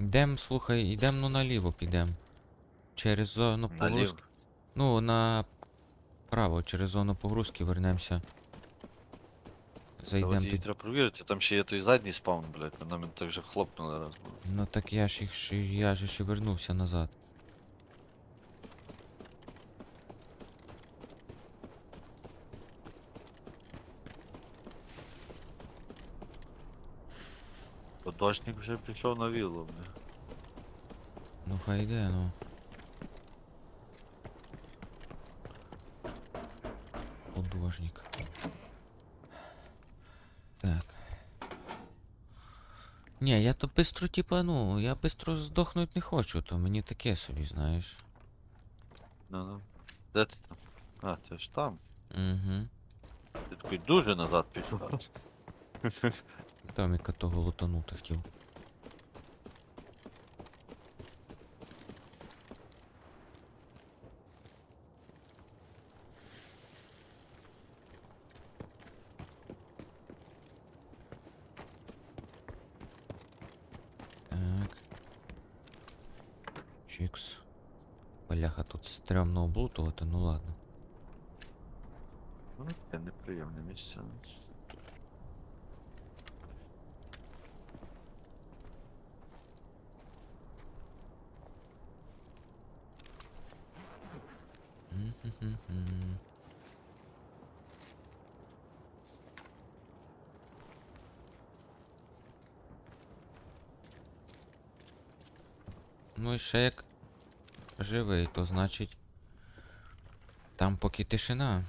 Йдем, слухай, йдем ну наліво підем. Через зону погрузки. Ну, на право, через зону погрузки вернемся. Зайдем її під. треба провірити, там ще є той задній спаун, блядь, на мене так же хлопнули раз. Ну так я ж їх я ж ще вернувся назад. То дощник вже пішов на віллу, бля. Ну хай йде, ну. Художник. Так. Ні, я то бистро, типа, ну, я бистро здохнуть не хочу, то мені таке собі, знаєш. Ну ну. Де ти там? А, ти ж там. Угу. Ти такий дуже назад пішов. Там яка того лутанути хотів. Чикс. Бляха, тут стрёмно облутувати, ну ладно. Ну, це неприємне місце. Ну і ще як живий, то значить. Там поки тишина.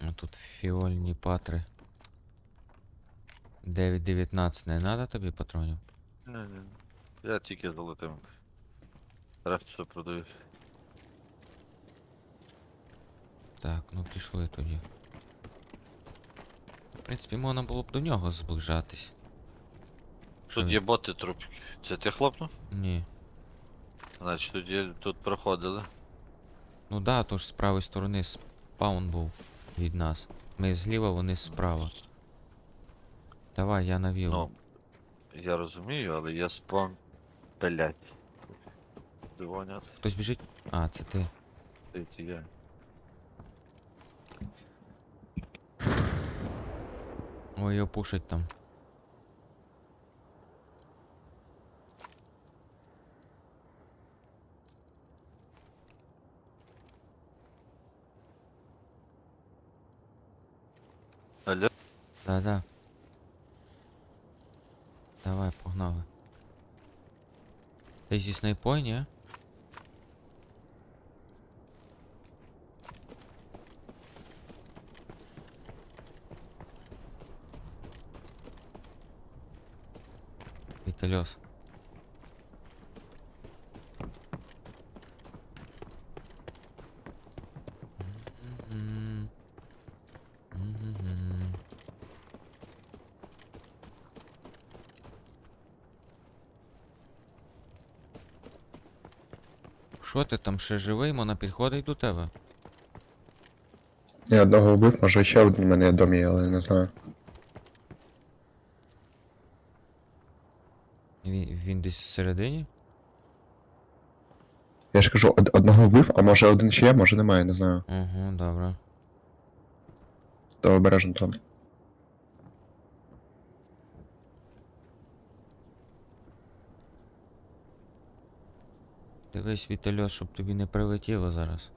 А тут фіольні патри. 9.19 не надо тобі патронів? Не, не. Я тільки золотим. Все продаю. Так, ну пішли тоді. В принципі, можна було б до нього зближатись. Тут є боти трупики. Це ти хлопнув? Ні. Значить тут є, тут проходили. Ну да, то ж з правої сторони спаун був від нас. Ми зліва, вони справа. Давай, я навів. Ну, я розумію, але є спон. Блять. Дивоня, Хтось біжить. А, це ти. це я. Ой, його пушать там. Алло? Да-да. Давай, погнали. Ти зі снайпой, ні? Мгм. Мгм. Що ти там ще живий, вона підходить до тебе? Я одного вбив, може ще один мене домі, але не знаю. Десь всередині? Я ж кажу, од- одного вбив, а може один ще є, може немає, не знаю. Угу, добре. То обережно там. Дивись, Вітальос, щоб тобі не прилетіло зараз.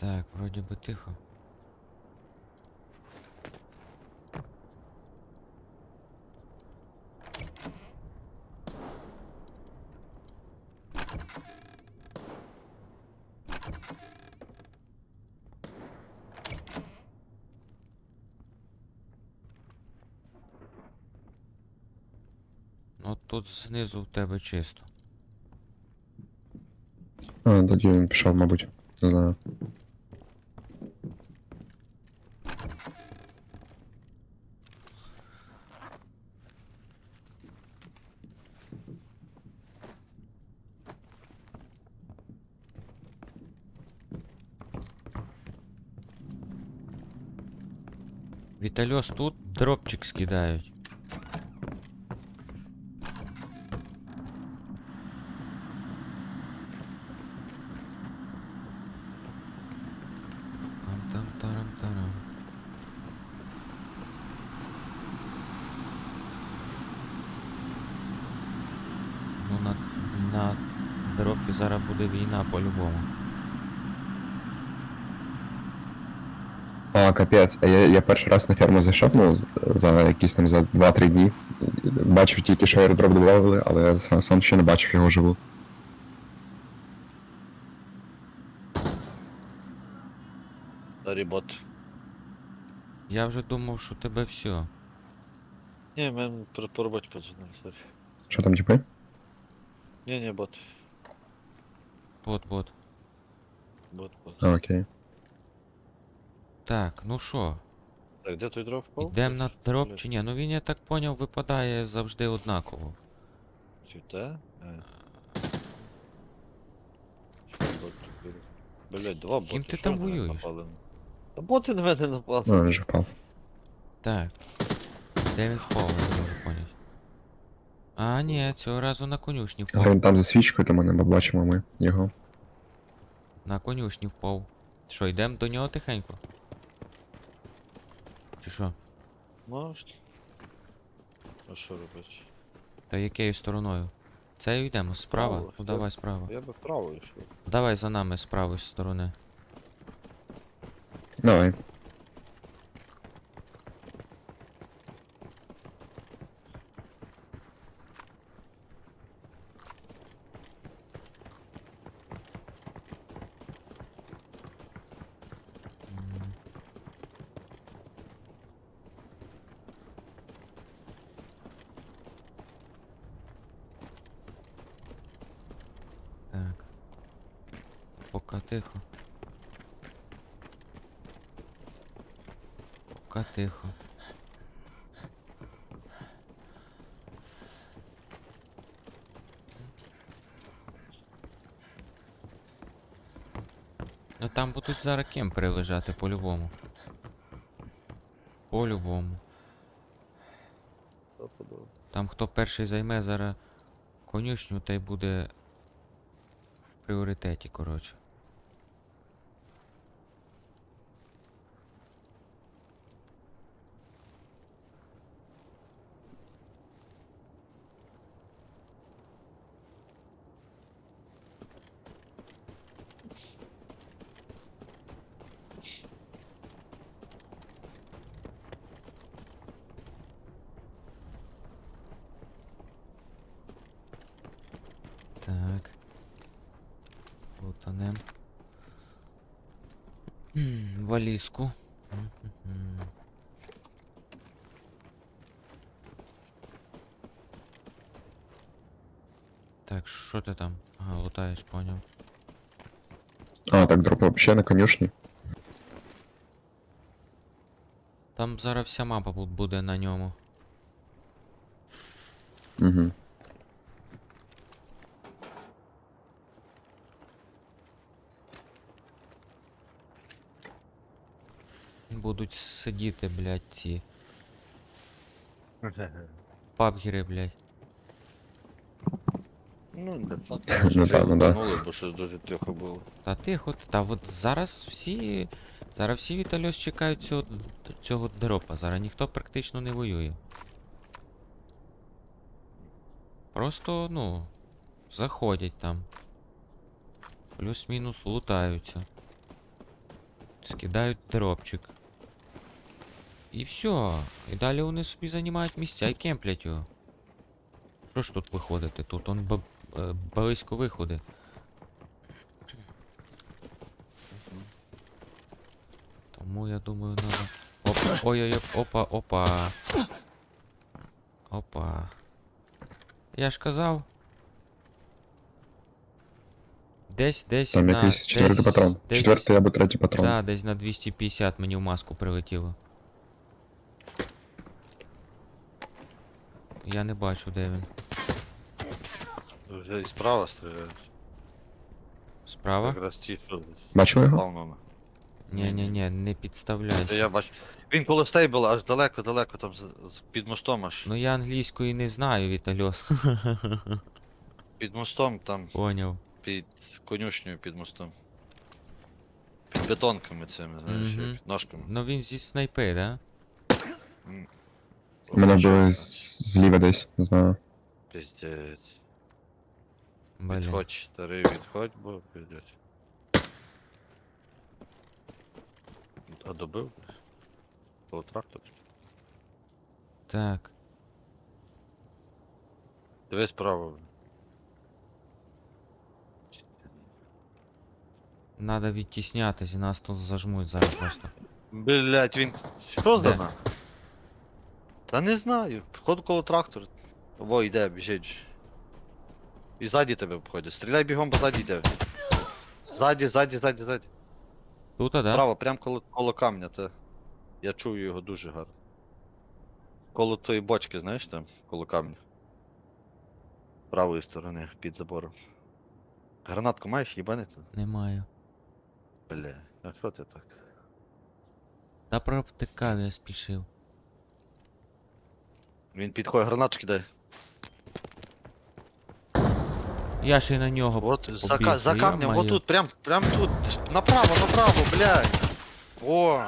Так, вроді би тихо. От тут знизу в тебе чисто. А, тоді він пішов, мабуть. Не знаю. Вітальос тут дропчик скидають. А, капець, а я, я перший раз на ферму зайшов, ну, за якісь там за 2-3 дні. Бачив тільки, що аеродроп додавали, але я сам, сам ще не бачив його живу. Старий бот. Я вже думав, що тебе все. Ні, мен по, по роботі подзвонив, сорі. Що там, типи? Ні, ні, бот. От, от. Бот, бот. А, окей. Так, ну що, Так, де той дров впав? йдемо на дроп чи ні? Ну він, я так поняв, випадає завжди однаково. Чи те? Е. Бот тут? Блядь, два боти. Ким ти що там на мене воюєш? напали? Та боти на мене напали. Ну, він же впав. Так. Де він впав, я не можу поняти. А, ні, цього разу на конюшні впав. Він там за свічкою, тому не бачимо ми його. На конюшні впав. Що, йдемо до нього тихенько? Чи що? Може. А що робити? Та якою стороною? Це йдемо справа? Право. Ну давай справа. Я би вправо йшов. Давай за нами з правої сторони. Давай. М. Так. Пока тихо. Пока тихо. Ну там будуть зараз кемпери лежати по-любому. По-любому. Там хто перший займе зараз конюшню, той буде в пріоритеті, коротше. Так. Лутанем. М, Валізку. Мгм. Так, що ти там? Ага, лутаєш, поняв. А, так дроп вообще на конюшні. Там зараз вся мапа бу- буде на ньому. Угу. Будуть сидіти, блядь, ці пабгіри, блядь. Ну, не Напевно, да. бо щось дуже тихо було. Та тихо, ти- та от зараз всі. Зараз всі Вітальос чекають цього, цього дропа. Зараз ніхто практично не воює. Просто, ну, заходять там. Плюс-мінус лутаються. Скидають дропчик. І все. І далі вони собі займають місця і кемплять його. Що ж тут виходити? Тут он б- близько виходи. Тому я думаю, надо. Опа. Ой-ой-ой, опа, опа. Опа. Я ж казав. Десь, десь Там на... якийсь четвертий десь, патрон. Десь, Четвертий або третій патрон. Да, десь на 250 мені в маску прилетіло. Я не бачу, де він. Вже і справа стріляють. Справа? Якраз ті, що Бачили його? спавнено. Ні-ні-ні, не Та підставляйся. я бачу. Він коло стейбла аж далеко-далеко там з- з- під мостом аж. Ну я англійської не знаю, Вітальос. Під мостом там, Поняв. під конюшнею під мостом. Під бетонками цими, знаєш, Мгм. як ножками. Ну він зі снайпи, да? Мене Ой, били з- зліва десь, не знаю. це? Пиздець. Блін. Відходь, старий, відходь, бо пиздець. А добив? Коло трактор. Так. Дивись право. Надо відтіснятись, нас тут зажмуть зараз просто. Блять, він. Що Де? за на? Та не знаю. Походу коло трактора. Во, йде, біжить. І ззаді тебе обходить. Стріляй бігом, бо ззаді йде. Ззаді, ззаді, ззаді, ззаді. Тут, а, да? Право, прям коло, коло камня, та. Я чую його дуже гарно. Коло тої бочки, знаєш там, коло камня. Правої сторони, під забором. Гранатку маєш, їбанити? Не маю. Бля, а що ти так? Та провтикав, я спішив. Він підходить, гранату кидає. Я ще й на нього. От за, побіг, ка- за камнем, вот тут, прям, прям тут. Направо, направо, блядь. О,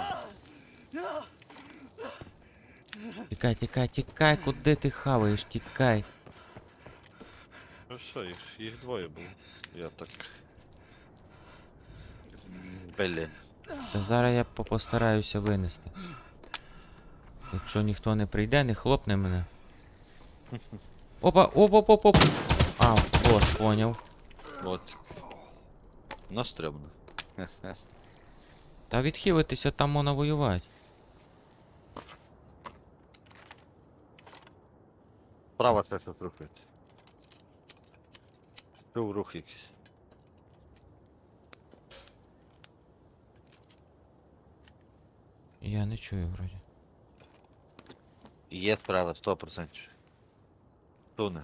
Тікай, тікай, тікай, куди ти хаваєш, тікай. ну що, їх, їх двоє було. Я так. Блін. Та зараз я по- постараюся винести. Якщо ніхто не прийде, не хлопне мене. Опа, оп, оп, оп, оп. А, бос, поняв. От. Ну. Та відхилитися там можна воювати. Право ще щось рухається. Чув рух якийсь. Я не чую вроді. Є справа, 100%. Туне.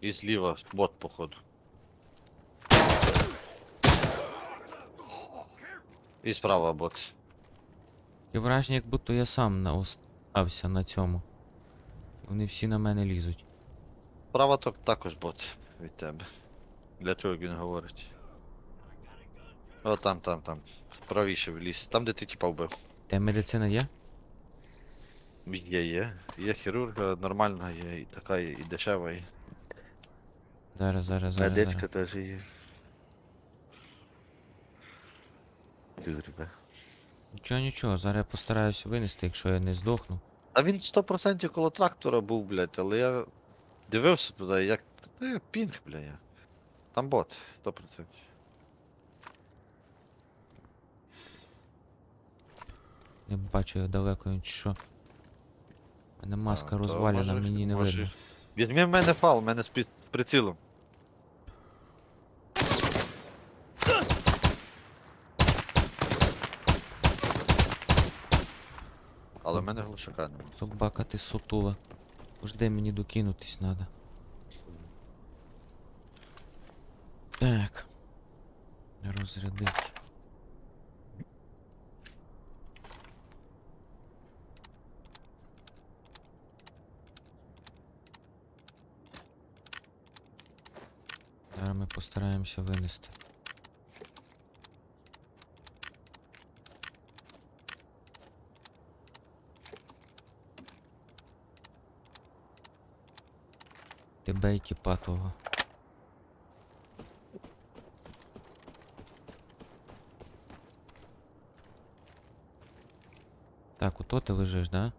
І зліва бот, походу. І справа бот. І враження, як будто я сам на остався на цьому. Вони всі на мене лізуть. Справа то також бот від тебе. Для чого він говорить? О, там, там, там. Правіше в ліс. Там, де ти типа вбив. Те медицина є? Є, є. Є хірурга, нормальна є, і така є, і дешева є. Зараз, зараз, зараз. Медичка зараз. теж є. Хірурга. Нічого, нічого, зараз я постараюся винести, якщо я не здохну. А він 100% коло трактора був, блядь, але я дивився туди, як. Та пінг, бля, я. Там бот, 100%. Не бачу я далеко, він що. У мене маска розвалена, може- мені не може- видно. Візьми в мене фал, в мене з, пі- з прицілом. Але в мене глушака немає. Собака ти сутула. Жди мені докинутись надо. Так. Розрядить. Зараз ми постараємося винести. Тебе і тіпа того. Так, ото ти лежиш, да?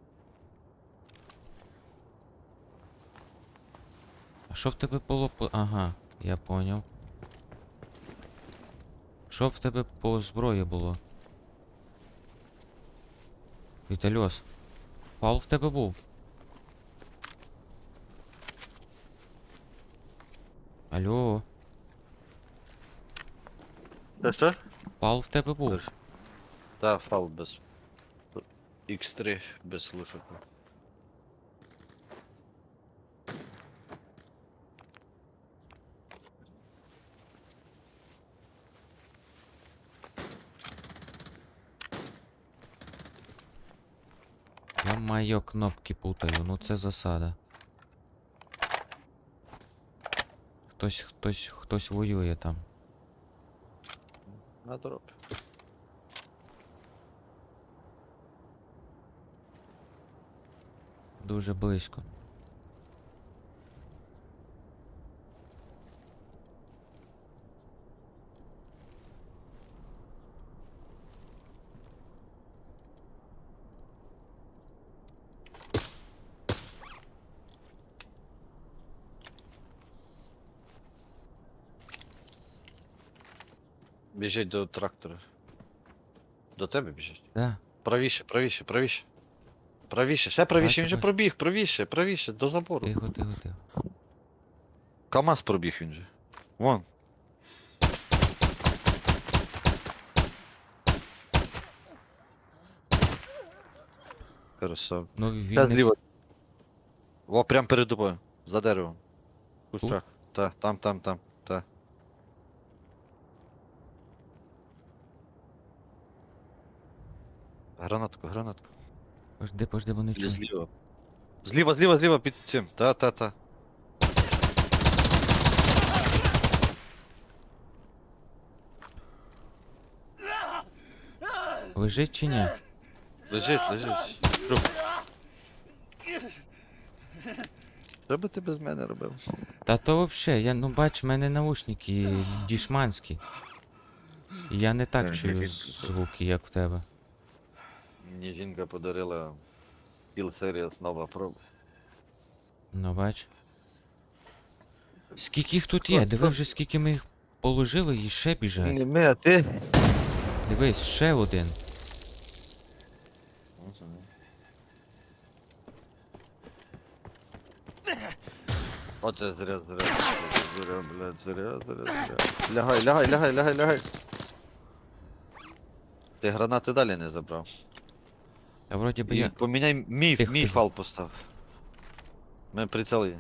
А що в тебе було. Ага, я поняв. Що в тебе по зброї було? Вітальос. Пал в тебе був. Алло. Та що? Пал в тебе був. Та фал без. Х3 без лифику. Я маю кнопки путаю, ну це засада. Хтось, хтось, хтось воює там. На дроп. Дуже близько. Біжить до трактора. До тебе біжить. Да. Правіше, правіше, правіше. Правіше, ще правіше, він же пробіг, правіше, правіше, до забору. Тихо, тихо, тихо. КамАЗ пробіг він же. Вон. Красав. Ну він не... зліва. Во, прям перед тобою. За деревом. В Кущах. Та, там, там, там, та. Гранатку, гранатку. Пожди, пожди, бо не Или чую. зліва. Зліва, зліва, зліва під цим. Та, та, та. Лежить чи ні? Лежить, лежить. Труп. Що би ти без мене робив? Та то вообще, я ну бач, в мене наушники дішманські. І я не Е, так чую він- звуки, як в тебе. Мені жінка подарила Steel Series нова проба. Ну бач. Скільки їх тут є? Диви вже скільки ми їх положили і ще біжать. ми, а ти? Дивись, ще один. Оце зря, зря, зря, блядь, зря, зря, зря. Лягай, лягай, лягай, лягай, лягай. Ти гранати далі не забрав. А вроді би І я. поміняй мій, Тихо, мій тихо. фал постав. Ми прицел є.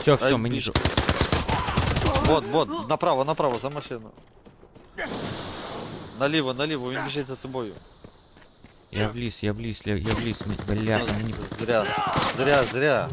Все, все, Ай, мені біж. ж. Вот, вот, направо, направо, за машину. Наліво, наліво, він біжить за тобою. Я вліз, я вліз, я, я вліз, мені- бля, Ну, мені. Зря, зря, зря.